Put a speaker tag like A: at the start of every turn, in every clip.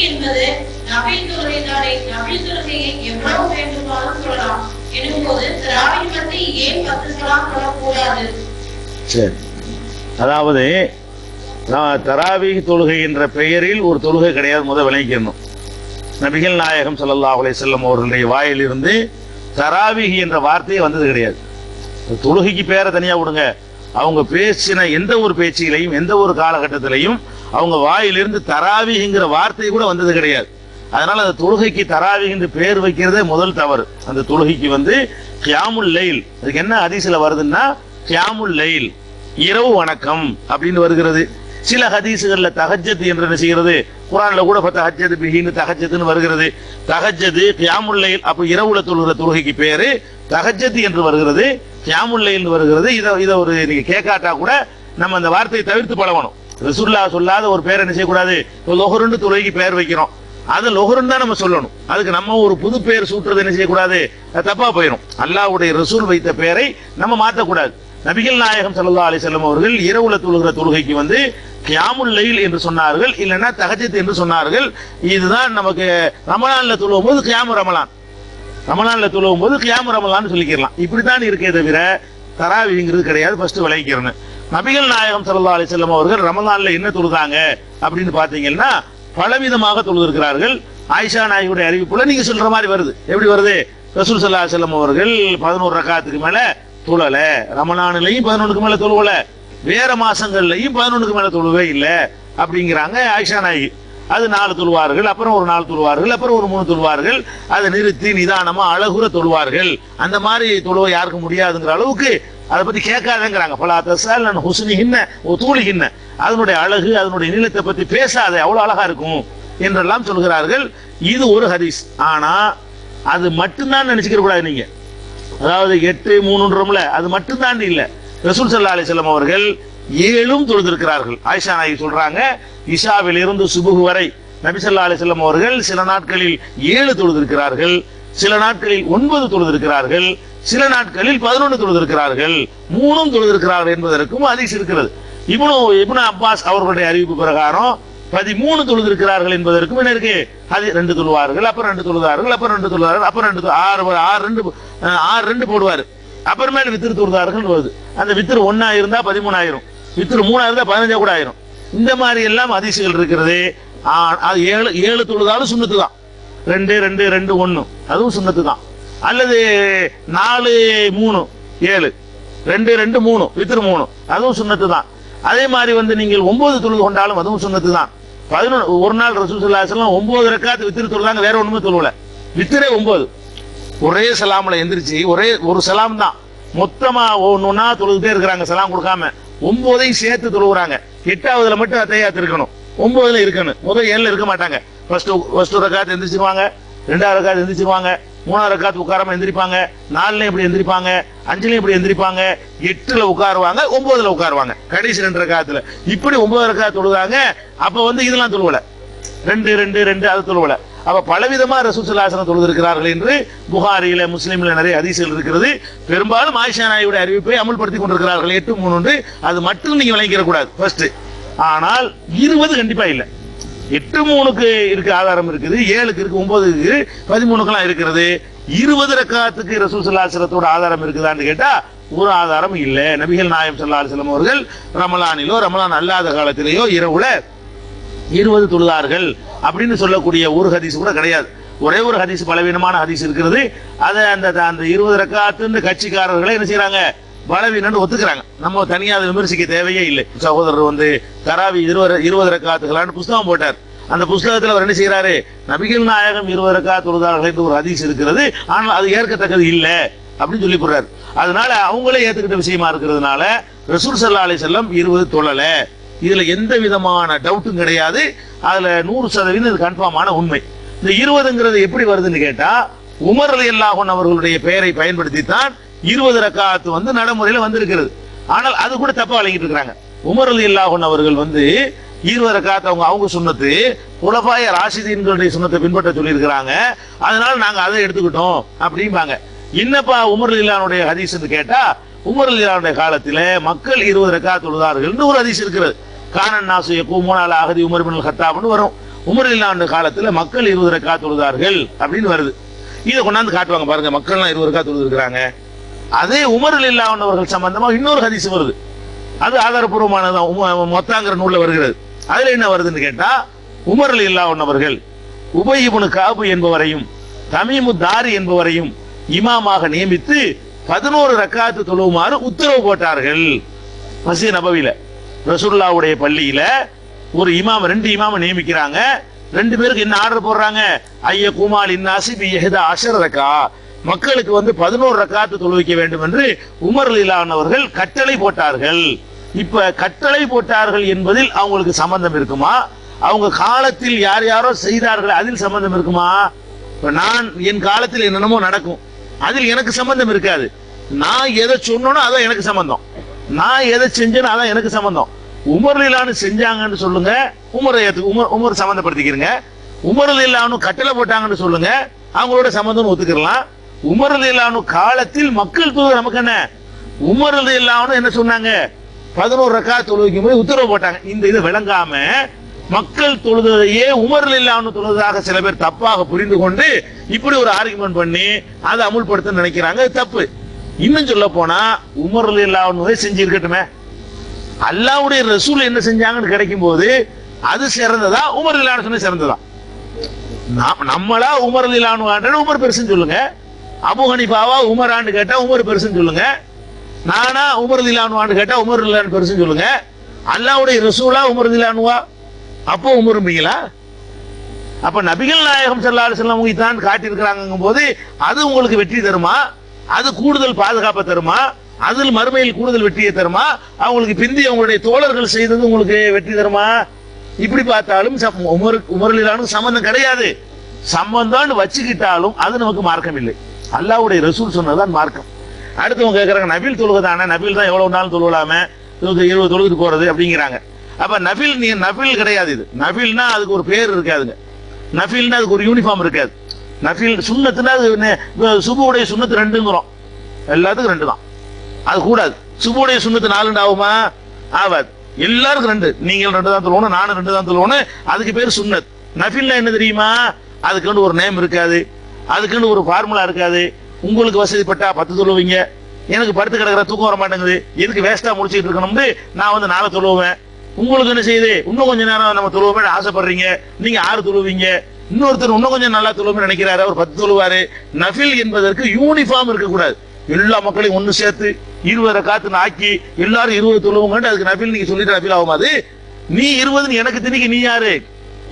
A: என்பது நபில் தொழுகைதானே நபில் தொழுகையை எவ்வளவு வேண்டுமானாலும் சொல்லலாம். எனும்போது திராவிடி பற்றி ஏன் பத்து சலாம்
B: சரி. அதாவது நான் தராவீஹ் தொழுகை என்ற பெயரில் ஒரு தொழுகை கிடையாது முதல் விளங்கிக்கணும். நபிகள் நாயகம் ஸல்லல்லாஹு அலைஹி செல்லம் அவர்களுடைய வாயிலிருந்து தராவிகி என்ற வார்த்தையே வந்தது கிடையாது. தொழுகைக்கு பேரை தனியாக விடுங்க. அவங்க பேசின எந்த ஒரு பேச்சிலையும் எந்த ஒரு காலகட்டத்திலையும் அவங்க வாயிலிருந்து தராவிகிங்கிற வார்த்தை கூட வந்தது கிடையாது. அதனால் அந்த தொழுகைக்கு தராவி என்று பேர் வைக்கிறதே முதல் தவறு. அந்த தொழுகைக்கு வந்து கியாமுல் லைல் அதுக்கு என்ன அதிசயில் வருதுன்னா கியாமுல் லைல் இரவு வணக்கம் அப்படின்னு வருகிறது. சில ஹதீசுகள்ல தகஜத் என்று என்ன செய்கிறது? குரான்ல கூட தகஜது பிஹின்னு தஹஜத்னு வருகிறது. தகஜது கியாமுல்லையில் அப்போ அப்ப இரவுல தொழுகிற தொழுகைக்கு பேரு தகஜத்து என்று வருகிறது. கியாமுல்லையில் வருகிறது. இதை இதை ஒரு நீங்க கேட்காட்டா கூட நம்ம அந்த வார்த்தையை தவிர்த்து பழகணும். ரசூல்லா சொல்லாத ஒரு பேர் என்ன செய்யக்கூடாது? லொஹருன்னு தொழுகைக்கு பேர் வைக்கிறோம். அது லொஹருன்னு தான் நம்ம சொல்லணும். அதுக்கு நம்ம ஒரு புது பேர் சூட்டுறது என்ன செய்யக்கூடாது? தப்பா போயிடும் அல்லாஹ்வுடைய ரசூல் வைத்த பேரை நம்ம மாற்றக்கூடாது நபிகள் நாயகம் சல்லா அலி செல்லம் அவர்கள் இரவுல தொழுகிற தொழுகைக்கு வந்து கியாமுல் லைல் என்று சொன்னார்கள் இல்லைன்னா தகஜத் என்று சொன்னார்கள். இதுதான் நமக்கு ரமலான்ல தொழுவும் போது கியாமு ரமலான். ரமலான்ல தொழுவும் போது கியாமு ரமலான்னு சொல்லிக்கிறலாம் இப்படித்தான் இருக்கே தவிர தராவிங்கிறது கிடையாது ஃபர்ஸ்ட் விளைவிக்கிறேன்னு நபிகள் நாயகம் சல்லா அலி செல்லம் அவர்கள் ரமலான்ல என்ன தொழுதாங்க அப்படின்னு பாத்தீங்கன்னா பலவிதமாக தொழுதிருக்கிறார்கள். ஆயிஷா நாயகுடைய அறிவிப்புல நீங்க சொல்ற மாதிரி வருது. எப்படி வருது? ரசூல் சல்லா செல்லம் அவர்கள் பதினோரு ரக்காத்துக்கு மேல தொழல ரமலான்லயும் பதினொன்றுக்கு மேல தொழுவல. வேற மாசங்கள்லயும் பதினொன்றுக்கு மேல தொழுவே இல்ல அப்படிங்கிறாங்க ஆயிஷா நாயகி. அது நாலு தொழுவார்கள் அப்புறம் ஒரு நாலு தொழுவார்கள் அப்புறம் ஒரு மூணு தொழுவார்கள். அதை நிறுத்தி நிதானமா அழகுற தொழுவார்கள். அந்த மாதிரி தொழுவ யாருக்கும் முடியாதுங்கிற அளவுக்கு அதை பத்தி கேட்காதேங்கிறாங்க. பல தசால் நான் ஹுசுனிகின்ன ஹின்ன தூளி அதனுடைய அழகு அதனுடைய நீளத்தை பத்தி பேசாத அவ்வளவு அழகா இருக்கும் என்றெல்லாம் சொல்கிறார்கள். இது ஒரு ஹரிஸ் ஆனா அது மட்டும்தான் நினைச்சுக்கிற கூடாது நீங்க. அதாவது எட்டு மூணுன்றோம்ல அது மட்டும் தாண்டி இல்லை. ரசூல் சல்லா அலிஸ்லாம் அவர்கள் ஏழும் தொழுதிருக்கிறார்கள். ஆயிஷா நாயகி சொல்றாங்க இஷாவில் இருந்து சுபுகு வரை நபிசல்லா ஸல்லல்லாஹு அவர்கள் சில நாட்களில் ஏழு தொழுதிருக்கிறார்கள் சில நாட்களில் ஒன்பது தொழுதிருக்கிறார்கள் சில நாட்களில் பதினொன்று தொழுதிருக்கிறார்கள் மூணும் தொழுதிருக்கிறார்கள் என்பதற்கும் அதிகம் இருக்கிறது. இப்னு இப்னு அப்பாஸ் அவர்களுடைய அறிவிப்பு பிரகாரம் பதிமூணு தொழுதிருக்கிறார்கள் என்பதற்கும் என்ன இருக்கு? அது ரெண்டு தொழுவார்கள் அப்புறம் ரெண்டு தொழுதார்கள் அப்புறம் ரெண்டு தொழுதார்கள் அப்புறம் ரெண்டு ஆறு ஆறு ரெண்டு ஆறு ரெண்டு போடுவார். அப்புறமேல வித்திரு தூர்தார்கள் வருது. அந்த வித்திரு ஒன்னா இருந்தா பதிமூணாயிரம். வித்திரு மூணா இருந்தா பதினஞ்சா கூட ஆயிரும். இந்த மாதிரி எல்லாம் அதிசயங்கள் இருக்கிறது. அது ஏழு ஏழு தொழுதாலும் சுண்ணத்து தான். ரெண்டு ரெண்டு ரெண்டு ஒன்று அதுவும் சுண்ணத்து தான். அல்லது நாலு மூணு ஏழு. ரெண்டு ரெண்டு மூணு. வித்திரு மூணு. அதுவும் சுண்ணத்து தான். அதே மாதிரி வந்து நீங்கள் ஒன்பது தொழுது கொண்டாலும் அதுவும் சுண்ணத்து தான். பதினொன்று ஒரு நாள் ரசூசல்லாசலம் ஒன்பது ரெக்காத்து வித்திரு தொழுதாங்க வேற ஒன்றுமே தொழுவல. வித்திரே ஒன்பது ஒரே சலாமில் எந்திரிச்சு ஒரே ஒரு சலாம் தான் மொத்தமாக ஒன்று ஒன்றா தொழுதுட்டே இருக்கிறாங்க சலாம் கொடுக்காம. ஒன்பதையும் சேர்த்து தொழுகிறாங்க எட்டாவதுல மட்டும் அத்தையாத்து இருக்கணும். ஒன்பதுல இருக்கணும். முதல் ஏழுல இருக்க மாட்டாங்க. ஃபர்ஸ்ட் ஃபர்ஸ்ட் ரக்காத்து எந்திரிச்சிருவாங்க ரெண்டாவது ரக்காத்து எந்திரிச்சிருவாங்க மூணாவது ரக்காத்து உட்காராம எந்திரிப்பாங்க. நாலுலையும் இப்படி எந்திரிப்பாங்க. அஞ்சுலையும் இப்படி எந்திரிப்பாங்க. எட்டுல உட்காருவாங்க ஒன்பதுல உட்காருவாங்க. கடைசி ரெண்டு ரக்காத்துல. இப்படி ஒன்பது ரக்காத்து தொழுதாங்க. அப்ப வந்து இதெல்லாம் தொழுவலை. ரெண்டு ரெண்டு ரெண்டு அது தொழுவல. அப்ப பலவிதமா ரசூசல்லாசனம் தொழுதிருக்கிறார்கள் என்று புகாரியில முஸ்லீம்ல நிறைய அதிசயங்கள் இருக்கிறது. பெரும்பாலும் ஆயிஷா நாயுடைய அறிவிப்பை அமல்படுத்தி கொண்டிருக்கிறார்கள். எட்டு மூணு அது மட்டும் நீங்க விளங்கிட கூடாது ஃபர்ஸ்ட் ஆனால் இருபது கண்டிப்பா இல்லை. எட்டு மூணுக்கு இருக்கு ஆதாரம் இருக்குது ஏழுக்கு இருக்கு ஒன்பதுக்கு இருக்கு பதிமூணுக்கெல்லாம் இருக்கிறது. இருபது ரக்காத்துக்கு ரசூசல்லாசனத்தோட ஆதாரம் இருக்குதான்னு கேட்டா ஒரு ஆதாரம் இல்லை. நபிகள் நாயம் சல்லா அலிஸ்லாம் அவர்கள் ரமலானிலோ ரமலான் அல்லாத காலத்திலேயோ இரவுல இருபது தொழுதார்கள் அப்படின்னு சொல்லக்கூடிய ஒரு ஹதீஸ் கூட கிடையாது. ஒரே ஒரு ஹதீஸ் பலவீனமான ஹதீஸ் இருக்கிறது அதை அந்த அந்த இருபது ரக்காத்துன்னு கட்சிக்காரர்களே என்ன செய்யறாங்க பலவீனம்னு ஒத்துக்கிறாங்க. நம்ம தனியாக அதை விமர்சிக்க தேவையே இல்லை. சகோதரர் வந்து தராவி இருபது இருபது ரக்காத்துகளான்னு புஸ்தகம் போட்டார். அந்த புஸ்தகத்தில் அவர் என்ன செய்யறாரு நபிகள் நாயகம் இருபது ரக்கா தொழுதார்கள் என்று ஒரு ஹதீஸ் இருக்கிறது ஆனால் அது ஏற்கத்தக்கது இல்லை அப்படின்னு சொல்லி போடுறாரு. அதனால அவங்களே ஏத்துக்கிட்ட விஷயமா இருக்கிறதுனால ரசூல் சல்லா அலி செல்லம் இருபது தொழல. இதுல எந்த விதமான டவுட்டும் கிடையாது. அதுல நூறு சதவீதம் இது கன்ஃபார்மான உண்மை. இந்த இருபதுங்கிறது எப்படி வருதுன்னு கேட்டா உமர் அலி அல்லாஹன் அவர்களுடைய பெயரை பயன்படுத்தி தான் இருபது ரக்காத்து வந்து நடைமுறையில வந்திருக்கிறது. ஆனால் அது கூட தப்பா வழங்கிட்டு இருக்கிறாங்க. உமர் அலி அல்லாஹன் அவர்கள் வந்து இருபது ரக்காத் அவங்க அவங்க சொன்னது உலபாய ராசிதீன்களுடைய சொன்னத்தை பின்பற்ற சொல்லியிருக்கிறாங்க. அதனால நாங்க அதை எடுத்துக்கிட்டோம் அப்படிம்பாங்க. என்னப்பா உமர் இல்லானுடைய ஹதீஸ் கேட்டா உமர் இல்லானுடைய காலத்தில மக்கள் இருபது ரக்காத் தொழுதார்கள் ஒரு ஹதீஸ் இருக்கிறது. கானன் நாசு கூமோனால அகதி உமர் பின் ஹத்தாப்னு வரும். உமர் இல்லாண்டு காலத்துல மக்கள் இருபது ரக்கா தொழுதார்கள் அப்படின்னு வருது. இதை கொண்டாந்து காட்டுவாங்க பாருங்க மக்கள்லாம் இருபது ரக்கா தொழுதுருக்காங்க அதே உமர் அலில்லான் சம்பந்தமா இன்னொரு ஹதீஸ் வருது. அது ஆதாரபூர்வமானதான் மொத்தாங்கிற நூல்ல வருகிறது. அதுல என்ன வருதுன்னு கேட்டா உமர் அலி அவர்கள் உபயிபுனு காபு என்பவரையும் தமிமு தாரி என்பவரையும் இமாமாக நியமித்து பதினோரு ரக்காத்து தொழுவுமாறு உத்தரவு போட்டார்கள். மசீ நபவில. ரசூல்லாவுடைய பள்ளியில ஒரு இமாம் ரெண்டு இமாம நியமிக்கிறாங்க. ரெண்டு பேருக்கு என்ன ஆர்டர் போடுறாங்க? ஐய குமால் இன்னாசி பி எஹ்தா அஷர் ரக்கா. மக்களுக்கு வந்து பதினோரு ரக்காத்து தொழுவிக்க வேண்டும் என்று உமர் அலிலான் கட்டளை போட்டார்கள். இப்ப கட்டளை போட்டார்கள் என்பதில் அவங்களுக்கு சம்பந்தம் இருக்குமா? அவங்க காலத்தில் யார் யாரோ செய்தார்கள் அதில் சம்பந்தம் இருக்குமா? இப்ப நான் என் காலத்தில் என்னென்னமோ நடக்கும். அதில் எனக்கு சம்பந்தம் இருக்காது. நான் எதை சொன்னனோ அதான் எனக்கு சம்பந்தம். நான் எதை செஞ்சேனோ அதான் எனக்கு சம்பந்தம். உமர் லீலானு செஞ்சாங்கன்னு சொல்லுங்க. உமர் உமர் உமர் சம்பந்தப்படுத்திக்கிறங்க உமர் லீலானு கட்டளை போட்டாங்கன்னு சொல்லுங்க. அவங்களோட சம்மந்தம் ஒத்துக்கிடலாம். உமர் இல்லானு காலத்தில் மக்கள் தூதர் நமக்கு என்ன? உமர் லீலானு என்ன சொன்னாங்க? பதினோரு ரக்கா தொழுவிக்கும் போது உத்தரவு போட்டாங்க. இந்த இதை விளங்காம மக்கள் தொழுதையே உமர் இல்லாமல் தொழுதாக சில பேர் தப்பாக புரிந்து கொண்டு இப்படி ஒரு ஆர்குமெண்ட் பண்ணி அதை அமுல்படுத்த நினைக்கிறாங்க. தப்பு. இன்னும் சொல்ல போனா உமர் இல்லாம செஞ்சிருக்கட்டுமே. அல்லாவுடைய ரசூல் என்ன செஞ்சாங்கன்னு கிடைக்கும் போது அது சிறந்ததா? உமர் இல்லான்னு சிறந்ததா? நாம்- நம்மளா உமர் இல்லான்னு உமர் பெருசுன்னு சொல்லுங்க. அபு ஹனிஃபாவா உமரான்னு கேட்டா உமர் பெருசுன்னு சொல்லுங்க. நானா உமர் இல்லான்னு கேட்டா உமர் இல்லான்னு பெருசுன்னு சொல்லுங்க. அல்லாவுடைய ரசூலா உமர் இல்லானுவா அப்போ உமரும்பீங்களா அப்ப நபிகள் நாயகம் ஸல்லல்லாஹு செல்லம் தான் காட்டியிருக்கிறாங்க போது அது உங்களுக்கு வெற்றி தருமா? அது கூடுதல் பாதுகாப்பை தருமா? அதில் மறுமையில் கூடுதல் வெற்றியை தருமா? அவங்களுக்கு பிந்தி அவங்களுடைய தோழர்கள் செய்தது உங்களுக்கு வெற்றி தருமா? இப்படி பார்த்தாலும் சம்- உமர் சம்பந்தம் கிடையாது. சம்பந்தம் வச்சுக்கிட்டாலும் அது நமக்கு மார்க்கம் இல்லை. அல்லாஹ்வுடைய ரசூல் சொன்னதுதான் மார்க்கம். அடுத்தவங்க கேட்கறாங்க நபில் தொழுகதானே? நபில் தான் எவ்வளவு நாள் தொழுகலாம? இருபது தொழுதுட்டு போறது அப்படிங்கிறாங்க. அப்ப நபில் நீ நபில் கிடையாது இது. நபில்னா அதுக்கு ஒரு பேர் இருக்காதுங்க. நபில்னா அதுக்கு ஒரு யூனிஃபார்ம் இருக்காது. நபில் சுண்ணத்துனா அது நெ- சுண்ணத்து ரெண்டுங்கிறோம். எல்லாத்துக்கும் ரெண்டு தான் அது கூடாது சுபுடைய சுண்ணத்து நாலு ஆகுமா? ஆவாது. எல்லாருக்கும் ரெண்டு. நீங்கள் ரெண்டு தான் தொழுவணும் நானும் ரெண்டு தான் தொழுவணும் அதுக்கு பேர் சுண்ணத். நஃபில்ல என்ன தெரியுமா? அதுக்குன்னு ஒரு நேம் இருக்காது. அதுக்குன்னு ஒரு ஃபார்முலா இருக்காது. உங்களுக்கு வசதிப்பட்டா பத்து தொழுவீங்க. எனக்கு படுத்து கிடக்கிற தூக்கம் வர மாட்டேங்குது. எதுக்கு வேஸ்டா முடிச்சிட்டு இருக்கணும்னு நான் வந்து நாளை தொழுவேன். உங்களுக்கு என்ன செய்யுது? இன்னும் கொஞ்ச நேரம் நம்ம தொழுவோமே ஆசைப்படுறீங்க. நீங்க ஆறு தொழுவீங்க. இன்னொருத்தர் இன்னும் கொஞ்சம் நல்லா தொழுவோம்னு நினைக்கிறாரு. அவர் பத்து தொழுவாரு. நஃபில் என்பதற்கு யூனிஃபார்ம் இருக்கக்கூடாது. எல்லா மக்களையும் ஒன்று சேர்த்து இருபதரை காத்து ஆக்கி எல்லாரும் இருபது தொழுவுங்கன்னு அதுக்கு நஃபில் நீங்க சொல்லிட்டு நபில் ஆகுமா அது. நீ இருபதுன்னு எனக்கு திணிக்க நீ யாரு?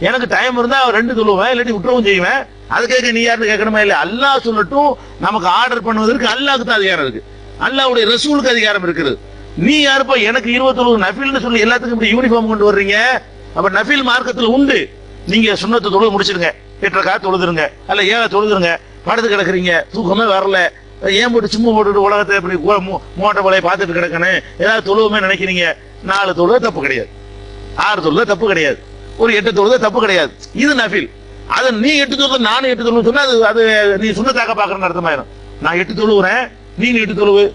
B: எனக்கு டைம் இருந்தா ரெண்டு தொழுவேன் இல்லாட்டி விட்டுறவும் செய்வேன். அது கேட்க நீ யாருன்னு கேட்கணுமா இல்லை அல்லாஹ் சொல்லட்டும் நமக்கு ஆர்டர் பண்ணுவதற்கு அல்லாஹ்க்கு தான் அதிகாரம் இருக்கு. அல்லாவுடைய ரசூலுக்கு அதிகாரம் இருக்குது. நீ யாருப்பா? எனக்கு இருபத்தொழு நஃபில்னு சொல்லி எல்லாத்துக்கும் இப்படி யூனிஃபார்ம் கொண்டு வர்றீங்க? அப்ப நஃபில் மார்க்கத்தில் உண்டு. நீங்க சுண்ணத்தை தொழுது முடிச்சிருங்க. எட்டரை தொழுதுருங்க. அல்ல ஏழை தொழுதுருங்க. படுத்து கிடக்குறீங்க. தூக்கமே வரல. ஏன் போட்டு சும்மா போட்டுட்டு உலகத்தை இப்படி கோ- மோட்டை வலையை பார்த்துட்டு கிடக்கணும் ஏதாவது தொழுவுமே நினைக்கிறீங்க? நாலு தொழுவ தப்பு கிடையாது. ஆறு தொழுத தப்பு கிடையாது. ஒரு எட்டு தொழுத தப்பு கிடையாது. இது நஃபில். அது நீ எட்டு தொழுவ நானும் எட்டு தொழுவு சொன்னா அது அது நீ சுண்ணத்தாக்க பாக்குறேன்னு அர்த்தமாயிரும். நான் எட்டு தொழுவுறேன் நீ எட்டு தொழுவு.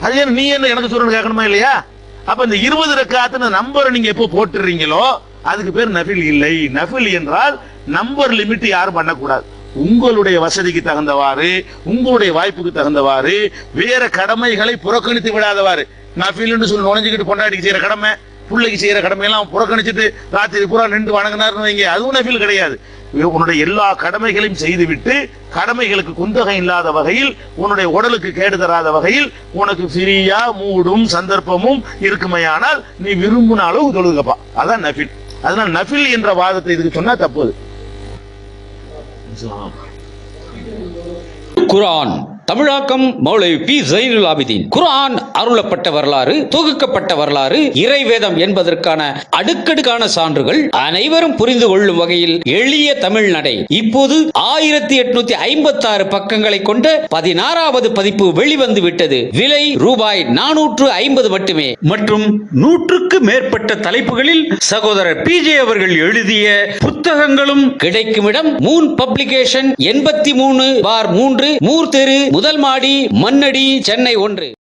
B: அது ஏன் நீ என்ன எனக்கு சொல்றேன்னு கேட்கணுமா இல்லையா? அப்ப இந்த இருபது ரக்காத்துன்னு நம்பர் நீங்க எப்போ போட்டுறீங்களோ அதுக்கு பேர் நஃபில் இல்லை. நஃபில் என்றால் நம்பர் லிமிட் யாரும் பண்ணக்கூடாது. உங்களுடைய வசதிக்கு தகுந்தவாறு உங்களுடைய வாய்ப்புக்கு தகுந்தவாறு வேற கடமைகளை புறக்கணித்து விடாதவாறு. நஃபில்னு சொல்லி நுழைஞ்சிக்கிட்டு கொண்டாடிக்கு செய்யற கடமை பிள்ளைக்கு செய்யற கடமையெல்லாம் புறக்கணிச்சுட்டு ராத்திரி பூரா நின்று வணங்கினார்னு வைங்க அதுவும் நஃபில் கிடையாது. உன்னுடைய எல்லா கடமைகளையும் செய்துவிட்டு கடமைகளுக்கு குந்தகம் இல்லாத வகையில் உன்னுடைய உடலுக்கு கேடு தராத வகையில் உனக்கு ஃப்ரீயா மூடும் சந்தர்ப்பமும் இருக்குமையானால் நீ விரும்பினாலும் தொழுகப்பா அதான் நஃபில். அதனால் நஃபில் என்ற வாதத்தை இதுக்கு சொன்னா தப்பு அது
C: தமிழாக்கம் மௌலவி பி ஜைனுல் ஆபிதீன். குரான் அருளப்பட்ட வரலாறு தொகுக்கப்பட்ட வரலாறு இறைவேதம் என்பதற்கான அடுக்கடுக்கான சான்றுகள் அனைவரும் புரிந்து கொள்ளும் வகையில் எளிய தமிழ் நடை. இப்போது ஆயிரத்தி எட்நூத்தி ஐம்பத்தி ஆறு பக்கங்களை கொண்ட பதினாறாவது பதிப்பு வெளிவந்து விட்டது. விலை ரூபாய் நானூற்று ஐம்பது மட்டுமே. மற்றும் நூற்றுக்கு மேற்பட்ட தலைப்புகளில் சகோதரர் பி ஜே அவர்கள் எழுதிய புத்தகங்களும் கிடைக்கும் இடம் மூன் பப்ளிகேஷன் எண்பத்தி மூணு பார் மூன்று மூர் தெரு முதல் மாடி மண்ணடி சென்னை ஒன்று.